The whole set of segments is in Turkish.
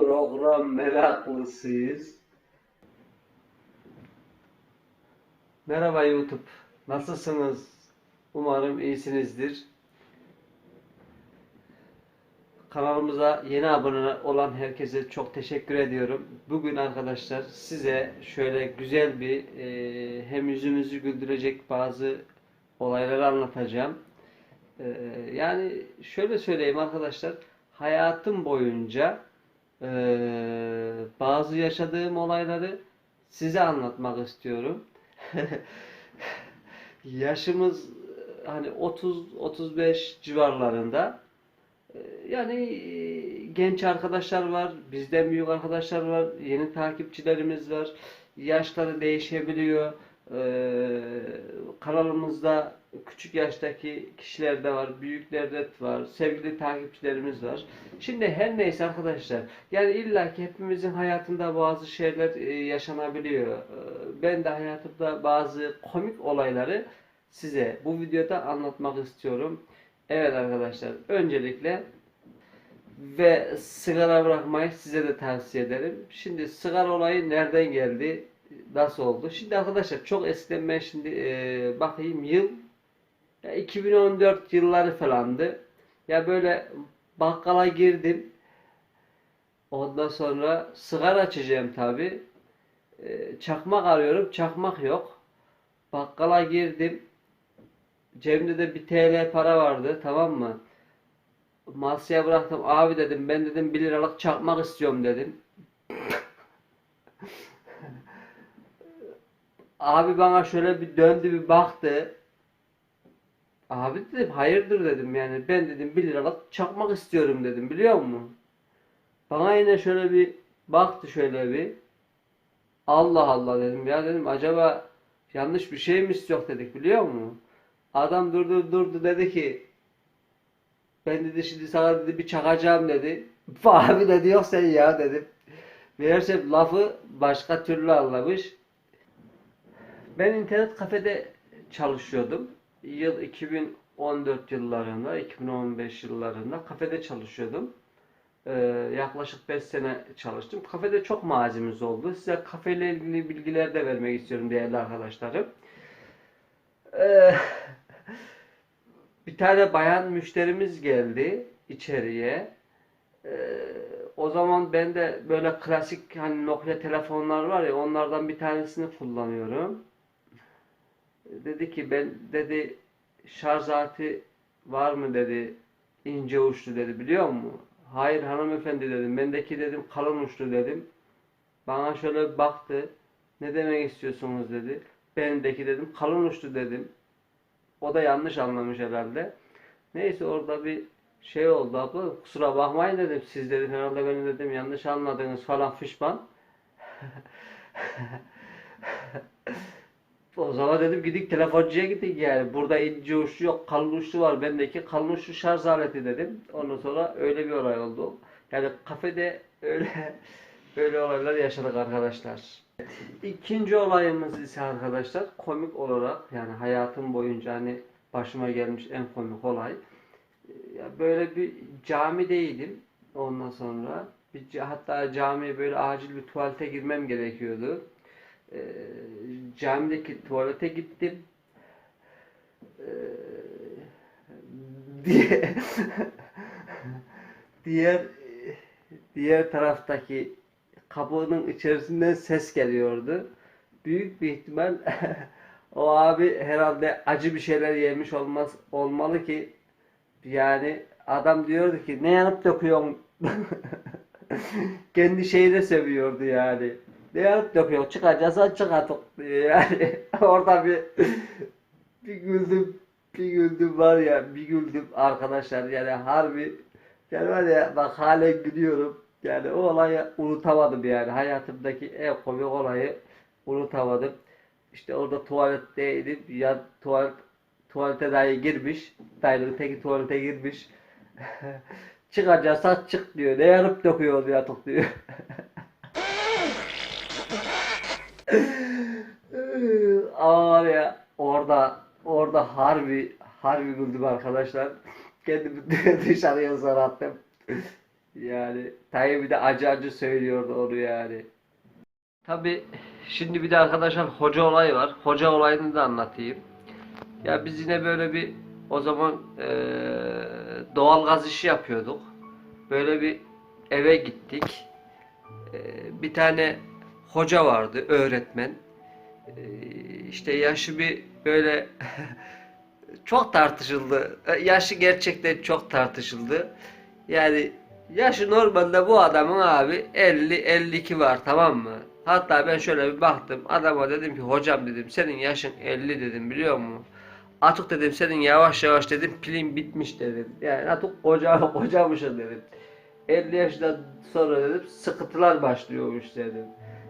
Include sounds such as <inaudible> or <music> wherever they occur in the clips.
Program meraklısıyız. Merhaba YouTube. Nasılsınız? Umarım iyisinizdir. Kanalımıza yeni abone olan herkese çok teşekkür ediyorum. Bugün arkadaşlar size şöyle güzel bir e, hem yüzümüzü güldürecek bazı olayları anlatacağım. E, yani şöyle söyleyeyim arkadaşlar. Hayatım boyunca e, bazı yaşadığım olayları size anlatmak istiyorum. <laughs> Yaşımız hani 30 35 civarlarında. Ee, Yani e, genç arkadaşlar var, bizden büyük arkadaşlar var, yeni takipçilerimiz var. Yaşları değişebiliyor. Ee, kanalımızda küçük yaştaki kişiler de var, büyükler de var, sevgili takipçilerimiz var. Şimdi her neyse arkadaşlar, yani illaki hepimizin hayatında bazı şeyler e, yaşanabiliyor. Ee, Ben de hayatımda bazı komik olayları size bu videoda anlatmak istiyorum. Evet arkadaşlar, öncelikle ve sigara bırakmayı size de tavsiye ederim. Şimdi sigara olayı nereden geldi? Nasıl oldu? Şimdi arkadaşlar çok eskiden ben şimdi e, bakayım yıl ya 2014 yılları falandı. Ya böyle bakkala girdim. Ondan sonra sigara açacağım tabi. çakmak arıyorum. Çakmak yok. Bakkala girdim. Cebimde de bir TL para vardı. Tamam mı? Masaya bıraktım. Abi dedim ben dedim 1 liralık çakmak istiyorum dedim. <laughs> Abi bana şöyle bir döndü bir baktı. Abi dedim hayırdır dedim yani ben dedim 1 liralık çakmak istiyorum dedim biliyor musun? Bana yine şöyle bir baktı şöyle bir. Allah Allah dedim ya dedim acaba yanlış bir şey mi istiyor dedik biliyor musun? Adam durdu durdu dedi ki ben dedi şimdi sana dedi bir çakacağım dedi. <laughs> Abi dedi yok sen ya dedim. Meğerse lafı başka türlü anlamış. Ben internet kafede çalışıyordum. Yıl 2014 yıllarında, 2015 yıllarında kafede çalışıyordum. Ee, yaklaşık 5 sene çalıştım. Kafede çok malzememiz oldu. Size kafeyle ilgili bilgiler de vermek istiyorum değerli arkadaşlarım. Ee, <laughs> bir tane bayan müşterimiz geldi içeriye. Ee, o zaman ben de böyle klasik hani Nokia telefonlar var ya onlardan bir tanesini kullanıyorum. Dedi ki ben dedi şarj var mı dedi ince uçlu dedi biliyor musun? Hayır hanımefendi dedim. Bendeki dedim kalın uçlu dedim. Bana şöyle baktı. Ne demek istiyorsunuz dedi. Bendeki dedim kalın uçlu dedim. O da yanlış anlamış herhalde. Neyse orada bir şey oldu abla. Kusura bakmayın dedim. Siz dedim herhalde beni dedim yanlış anladınız falan fişman. <laughs> o zaman dedim gidik telefoncuya gittik yani. Burada ince uçlu yok kalın uçlu var. Bendeki kalın uçlu şarj aleti dedim. Ondan sonra öyle bir olay oldu. Yani kafede öyle <laughs> böyle olaylar yaşadık arkadaşlar. İkinci olayımız ise arkadaşlar komik olarak yani hayatım boyunca hani başıma gelmiş en komik olay. Böyle bir camideydim ondan sonra bir, hatta camiye böyle acil bir tuvalete girmem gerekiyordu. Ee, camideki tuvalete gittim. Ee, diye <laughs> diğer diğer taraftaki kapının içerisinden ses geliyordu. Büyük bir ihtimal <laughs> o abi herhalde acı bir şeyler yemiş olmaz olmalı ki yani adam diyordu ki ne yanıp döküyorsun <laughs> kendi şeyi de seviyordu yani. Ne yanıp döküyorsun çıkacağız çık artık <laughs> yani. Orada bir bir güldüm bir güldüm var ya bir güldüm arkadaşlar yani harbi yani var ya bak halen gülüyorum. Yani o olayı unutamadım yani. Hayatımdaki en komik olayı unutamadım. İşte orada tuvaletteydim. Ya tuvalet tuvalete dahi girmiş. Dayının teki tuvalete girmiş. <laughs> Çıkacaksa çık diyor. Ne yanıp döküyor ya diyor. <laughs> Ama ya orada orada harbi harbi güldüm arkadaşlar. Kendimi <laughs> dışarıya zor attım. Yani Tayyip bir de acı acı söylüyordu onu yani. Tabi şimdi bir de arkadaşlar hoca olayı var. Hoca olayını da anlatayım. Ya biz yine böyle bir o zaman eee doğal gaz işi yapıyorduk. Böyle bir eve gittik. Eee, bir tane hoca vardı, öğretmen. Eee, işte yaşı bir böyle <laughs> çok tartışıldı. E, Yaşı gerçekten çok tartışıldı. Yani yaşı normalde bu adamın abi 50-52 var tamam mı? Hatta ben şöyle bir baktım adama dedim ki hocam dedim senin yaşın 50 dedim biliyor musun? Artık dedim senin yavaş yavaş dedim pilin bitmiş dedim. Yani artık koca <laughs> kocamışsın dedim. 50 yaşından sonra dedim sıkıntılar başlıyormuş dedim.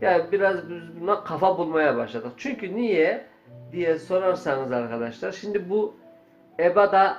Yani biraz biz buna kafa bulmaya başladık. Çünkü niye diye sorarsanız arkadaşlar şimdi bu EBA'da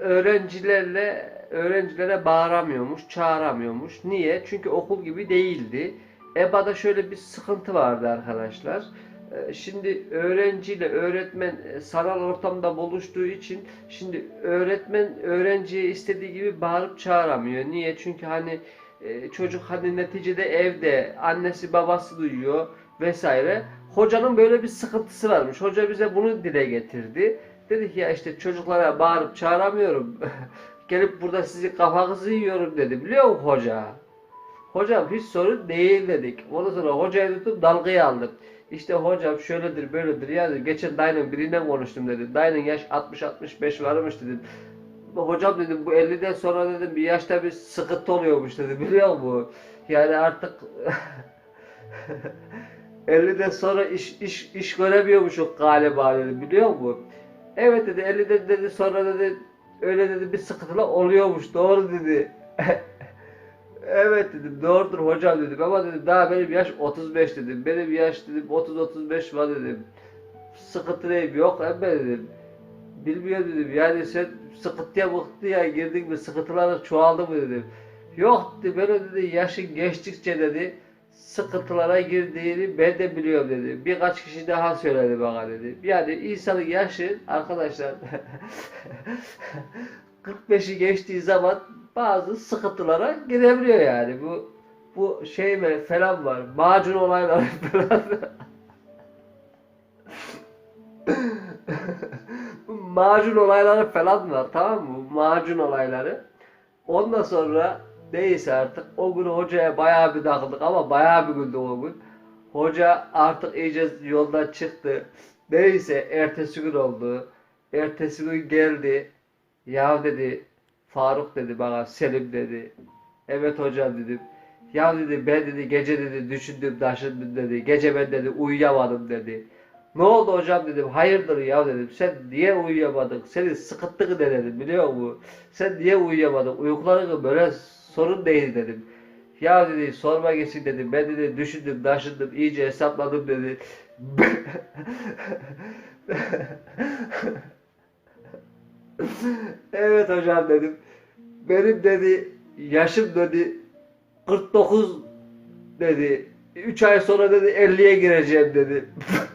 öğrencilerle öğrencilere bağıramıyormuş, çağıramıyormuş. Niye? Çünkü okul gibi değildi. EBA'da şöyle bir sıkıntı vardı arkadaşlar. Ee, Şimdi öğrenciyle öğretmen e, sanal ortamda buluştuğu için şimdi öğretmen öğrenciye istediği gibi bağırıp çağıramıyor. Niye? Çünkü hani e, çocuk hani neticede evde annesi babası duyuyor vesaire. Hocanın böyle bir sıkıntısı varmış. Hoca bize bunu dile getirdi. Dedi ki ya işte çocuklara bağırıp çağıramıyorum. <laughs> Gelip burada sizi kafanızı yiyorum dedi. Biliyor musun hoca? Hocam hiç sorun değil dedik. Ondan sonra hocayı tutup dalgaya aldık. İşte hocam şöyledir böyledir ya. Geçen dayının biriyle konuştum dedi. Dayının yaş 60-65 varmış dedim. Hocam dedim bu 50'den sonra dedim bir yaşta bir sıkıntı oluyormuş dedi. Biliyor musun? Yani artık <laughs> 50'den sonra iş iş iş göremiyormuşuk galiba dedi. Biliyor musun? Evet dedi 50'den dedi sonra dedi öyle dedi bir sıkıntılar oluyormuş. Doğru dedi. <laughs> Evet dedim doğrudur hocam dedim ama dedim daha benim yaş 35 dedim. Benim yaş dedim 30-35 var dedim. Sıkıntı yok ama dedim. Bilmiyorum dedim yani sen sıkıntıya mıkıntıya girdin mi sıkıntılar çoğaldı mı dedim. Yok dedi böyle dedi yaşın geçtikçe dedi sıkıntılara girdiğini ben de biliyorum dedi. Birkaç kişi daha söyledi bana dedi. Yani insanın yaşı arkadaşlar <laughs> 45'i geçtiği zaman bazı sıkıntılara girebiliyor yani. Bu bu şey mi falan var. Macun olayları falan. <laughs> bu macun olayları falan var tamam mı? Macun olayları. Ondan sonra neyse artık o gün hocaya bayağı bir takıldık ama bayağı bir güldük o gün. Hoca artık iyice yoldan çıktı. Neyse ertesi gün oldu. Ertesi gün geldi. Ya dedi Faruk dedi bana Selim dedi. Evet hocam dedim. Ya dedi ben dedi gece dedi düşündüm taşındım dedi. Gece ben dedi uyuyamadım dedi. Ne oldu hocam dedim. Hayırdır ya dedim. Sen niye uyuyamadın? Senin sıkıntın ne dedim biliyor musun? Sen niye uyuyamadın? Uykuların böyle sorun değil dedim. Ya dedi sorma geçsin dedim. Ben dedi düşündüm taşındım iyice hesapladım dedi. <laughs> evet hocam dedim. Benim dedi yaşım dedi 49 dedi. 3 ay sonra dedi 50'ye gireceğim dedi. <laughs>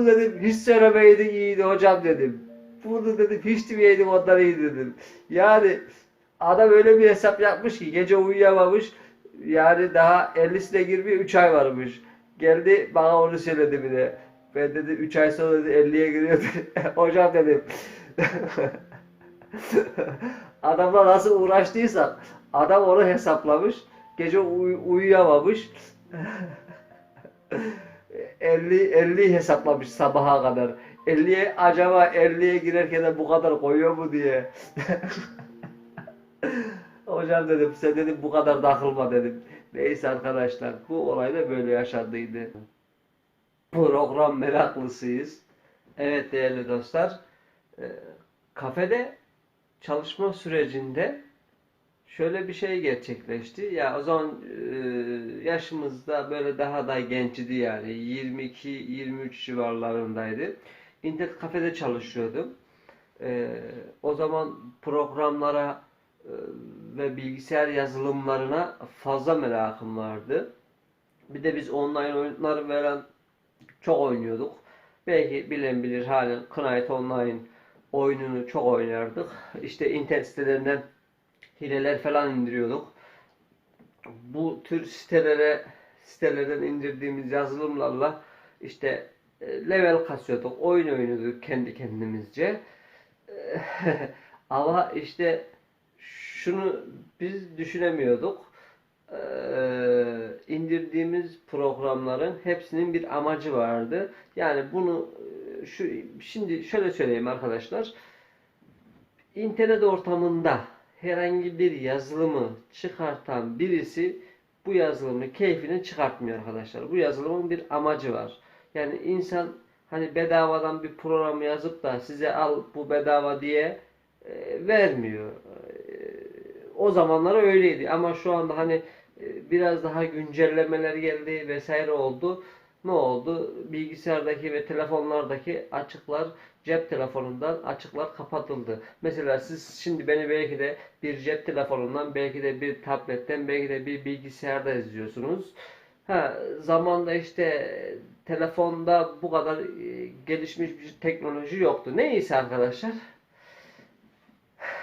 Bunu dedim hiç söylemeydin iyiydi hocam dedim. Bunu dedim hiç demeyeydim ondan iyi dedim. Yani adam öyle bir hesap yapmış ki gece uyuyamamış. Yani daha 50'sine girmeye 3 ay varmış. Geldi bana onu söyledi bir de. Ben dedi 3 ay sonra dedi 50'ye giriyor dedi. <laughs> Hocam dedim. <laughs> Adamla nasıl uğraştıysak adam onu hesaplamış. Gece uy- uyuyamamış. <laughs> 50 50 hesaplamış sabaha kadar. 50'ye acaba 50'ye girerken de bu kadar koyuyor mu diye. <laughs> Hocam dedim sen dedim bu kadar takılma dedim. Neyse arkadaşlar bu olay da böyle yaşandıydı. Program meraklısıyız. Evet değerli dostlar. e, Kafede çalışma sürecinde şöyle bir şey gerçekleşti. Ya o zaman e, yaşımızda böyle daha da gençti yani 22-23 civarlarındaydı. İnternet kafede çalışıyordum. E, o zaman programlara e, ve bilgisayar yazılımlarına fazla merakım vardı. Bir de biz online oyunları veren çok oynuyorduk. Belki bilen bilir halen Knight Online oyununu çok oynardık. İşte internet sitelerinden hileler falan indiriyorduk. Bu tür sitelere sitelerden indirdiğimiz yazılımlarla işte e, level kasıyorduk, oyun oynuyorduk kendi kendimizce. <laughs> Ama işte şunu biz düşünemiyorduk. Ee, indirdiğimiz programların hepsinin bir amacı vardı. Yani bunu e, şu şimdi şöyle söyleyeyim arkadaşlar. İnternet ortamında herhangi bir yazılımı çıkartan birisi bu yazılımı keyfini çıkartmıyor arkadaşlar. Bu yazılımın bir amacı var. Yani insan hani bedavadan bir program yazıp da size al bu bedava diye e, vermiyor. E, o zamanlar öyleydi ama şu anda hani e, biraz daha güncellemeler geldi vesaire oldu. Ne oldu? Bilgisayardaki ve telefonlardaki açıklar cep telefonundan açıklar kapatıldı. Mesela siz şimdi beni belki de bir cep telefonundan, belki de bir tabletten, belki de bir bilgisayarda izliyorsunuz. Ha, zamanda işte telefonda bu kadar e, gelişmiş bir teknoloji yoktu. Neyse arkadaşlar.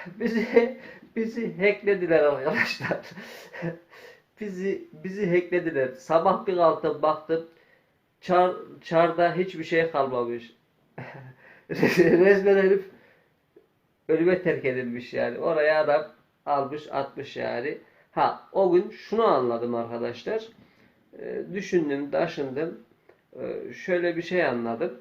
<sighs> Bizi bizi hacklediler arkadaşlar. <laughs> bizi bizi hacklediler. Sabah bir kalktım baktım çar, çarda hiçbir şey kalmamış. <laughs> Resmen herif ölüme terk edilmiş yani. Oraya adam almış atmış yani. Ha o gün şunu anladım arkadaşlar. Ee, düşündüm, taşındım. Ee, şöyle bir şey anladım.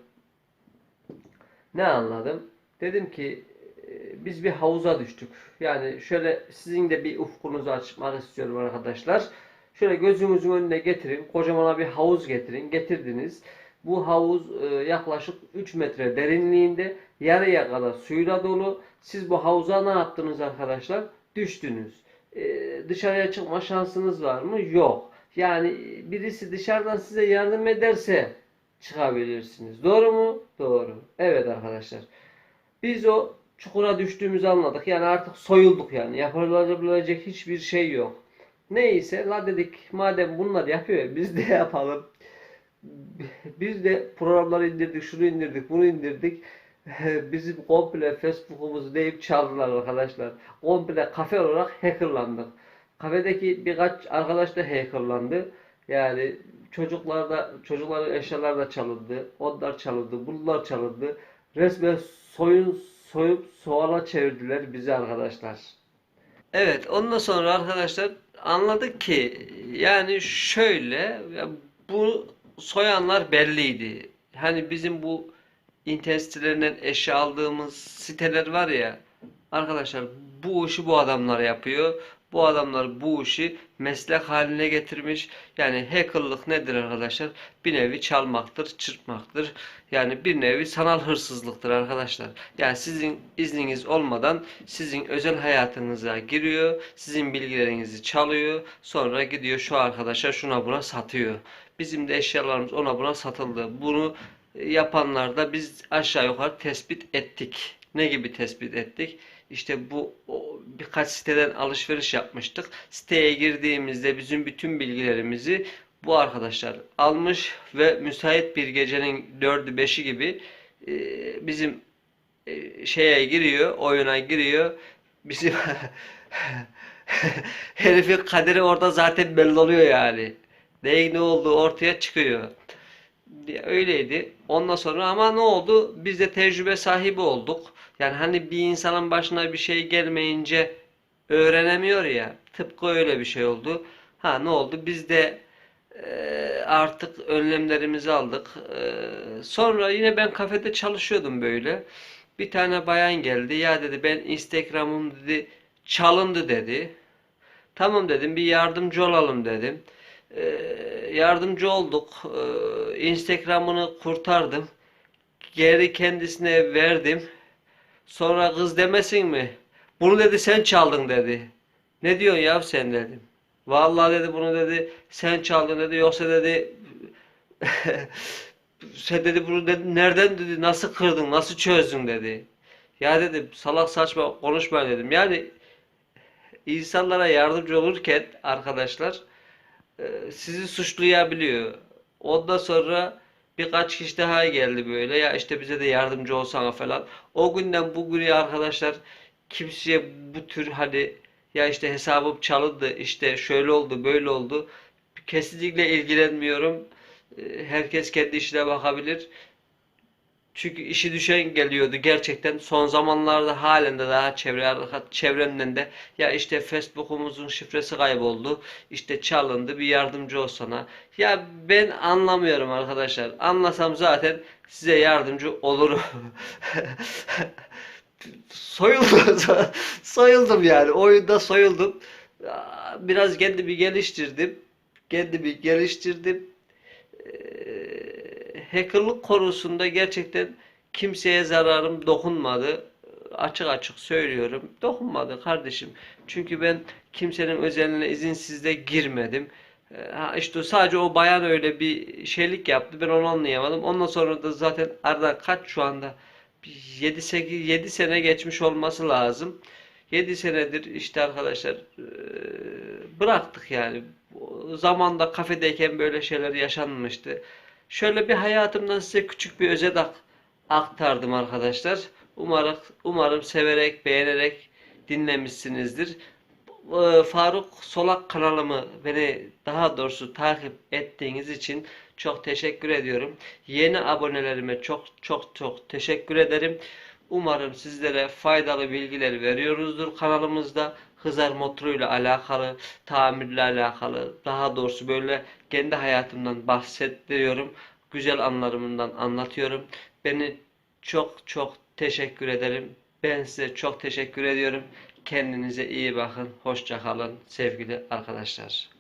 Ne anladım? Dedim ki e, biz bir havuza düştük. Yani şöyle sizin de bir ufkunuzu açmak istiyorum arkadaşlar. Şöyle gözünüzün önüne getirin. Kocaman bir havuz getirin. Getirdiniz. Bu havuz e, yaklaşık 3 metre derinliğinde yarıya kadar suyla dolu. Siz bu havuza ne yaptınız arkadaşlar? Düştünüz. E, dışarıya çıkma şansınız var mı? Yok. Yani birisi dışarıdan size yardım ederse çıkabilirsiniz. Doğru mu? Doğru. Evet arkadaşlar. Biz o çukura düştüğümüzü anladık. Yani artık soyulduk yani. Yapılabilecek hiçbir şey yok. Neyse la dedik madem bunlar yapıyor biz de yapalım. <laughs> Biz de programları indirdik, şunu indirdik, bunu indirdik. <laughs> Bizim komple Facebook'umuzu deyip çaldılar arkadaşlar. Komple kafe olarak hackerlandık. Kafedeki birkaç arkadaş da hackerlandı. Yani çocuklar da çocukların eşyaları da çalındı. Onlar çalındı, bunlar çalındı. Resmen soyun soyup soğana çevirdiler bizi arkadaşlar. Evet, ondan sonra arkadaşlar anladık ki yani şöyle bu soyanlar belliydi. Hani bizim bu internet sitelerinden eşya aldığımız siteler var ya arkadaşlar bu işi bu adamlar yapıyor. Bu adamlar bu işi meslek haline getirmiş. Yani hackerlık nedir arkadaşlar? Bir nevi çalmaktır, çırpmaktır. Yani bir nevi sanal hırsızlıktır arkadaşlar. Yani sizin izniniz olmadan sizin özel hayatınıza giriyor. Sizin bilgilerinizi çalıyor. Sonra gidiyor şu arkadaşa şuna buna satıyor. Bizim de eşyalarımız ona buna satıldı. Bunu yapanlar da biz aşağı yukarı tespit ettik. Ne gibi tespit ettik? İşte bu birkaç siteden alışveriş yapmıştık. Siteye girdiğimizde bizim bütün bilgilerimizi bu arkadaşlar almış ve müsait bir gecenin dördü beşi gibi e, bizim e, şeye giriyor, oyuna giriyor. Bizim <laughs> herifin kaderi orada zaten belli oluyor yani. Neyin ne olduğu ortaya çıkıyor. Öyleydi. Ondan sonra ama ne oldu? Biz de tecrübe sahibi olduk. Yani hani bir insanın başına bir şey gelmeyince öğrenemiyor ya. Tıpkı öyle bir şey oldu. Ha ne oldu? Biz de e, artık önlemlerimizi aldık. E, sonra yine ben kafede çalışıyordum böyle. Bir tane bayan geldi. Ya dedi ben Instagram'ım dedi çalındı dedi. Tamam dedim bir yardımcı olalım dedim. E, yardımcı olduk. E, Instagram'ını kurtardım. Geri kendisine verdim. Sonra kız demesin mi? Bunu dedi sen çaldın dedi. Ne diyorsun ya sen dedim. Vallahi dedi bunu dedi sen çaldın dedi yoksa dedi <laughs> sen dedi bunu dedi nereden dedi nasıl kırdın nasıl çözdün dedi. Ya dedim salak saçma konuşma dedim. Yani insanlara yardımcı olurken arkadaşlar e, sizi suçlayabiliyor. Ondan sonra birkaç kişi daha geldi böyle ya işte bize de yardımcı olsana falan. O günden bugüne arkadaşlar kimseye bu tür hani ya işte hesabım çalındı, işte şöyle oldu, böyle oldu. Kesinlikle ilgilenmiyorum. Ee, Herkes kendi işine bakabilir. Çünkü işi düşen geliyordu gerçekten. Son zamanlarda halen de daha çevre çevremden de ya işte Facebook'umuzun şifresi kayboldu. işte çalındı bir yardımcı olsana. Ya ben anlamıyorum arkadaşlar. Anlasam zaten size yardımcı olurum. <laughs> Soyuldum. <laughs> Soyuldum yani. Oyunda soyuldum. Biraz kendimi geliştirdim. Kendimi geliştirdim. Ee, hackerlık konusunda gerçekten kimseye zararım dokunmadı. Açık açık söylüyorum. Dokunmadı kardeşim. Çünkü ben kimsenin özeline izinsiz de girmedim. Ee, Ha işte sadece o bayan öyle bir şeylik yaptı. Ben onu anlayamadım. Ondan sonra da zaten arada kaç şu anda 7 8 7 sene geçmiş olması lazım. 7 senedir işte arkadaşlar eee, bıraktık yani. Zamanda kafedeyken böyle şeyler yaşanmıştı. Şöyle bir hayatımdan size küçük bir özet ak- aktardım arkadaşlar. Umarım umarım severek, beğenerek dinlemişsinizdir. Eee, Faruk Solak kanalımı beni daha doğrusu takip ettiğiniz için çok teşekkür ediyorum. Yeni abonelerime çok çok çok teşekkür ederim. Umarım sizlere faydalı bilgiler veriyoruzdur kanalımızda. Hızar motoruyla alakalı, tamirle alakalı, daha doğrusu böyle kendi hayatımdan bahsediyorum. Güzel anlarımdan anlatıyorum. Beni çok çok teşekkür ederim. Ben size çok teşekkür ediyorum. Kendinize iyi bakın. Hoşça kalın sevgili arkadaşlar.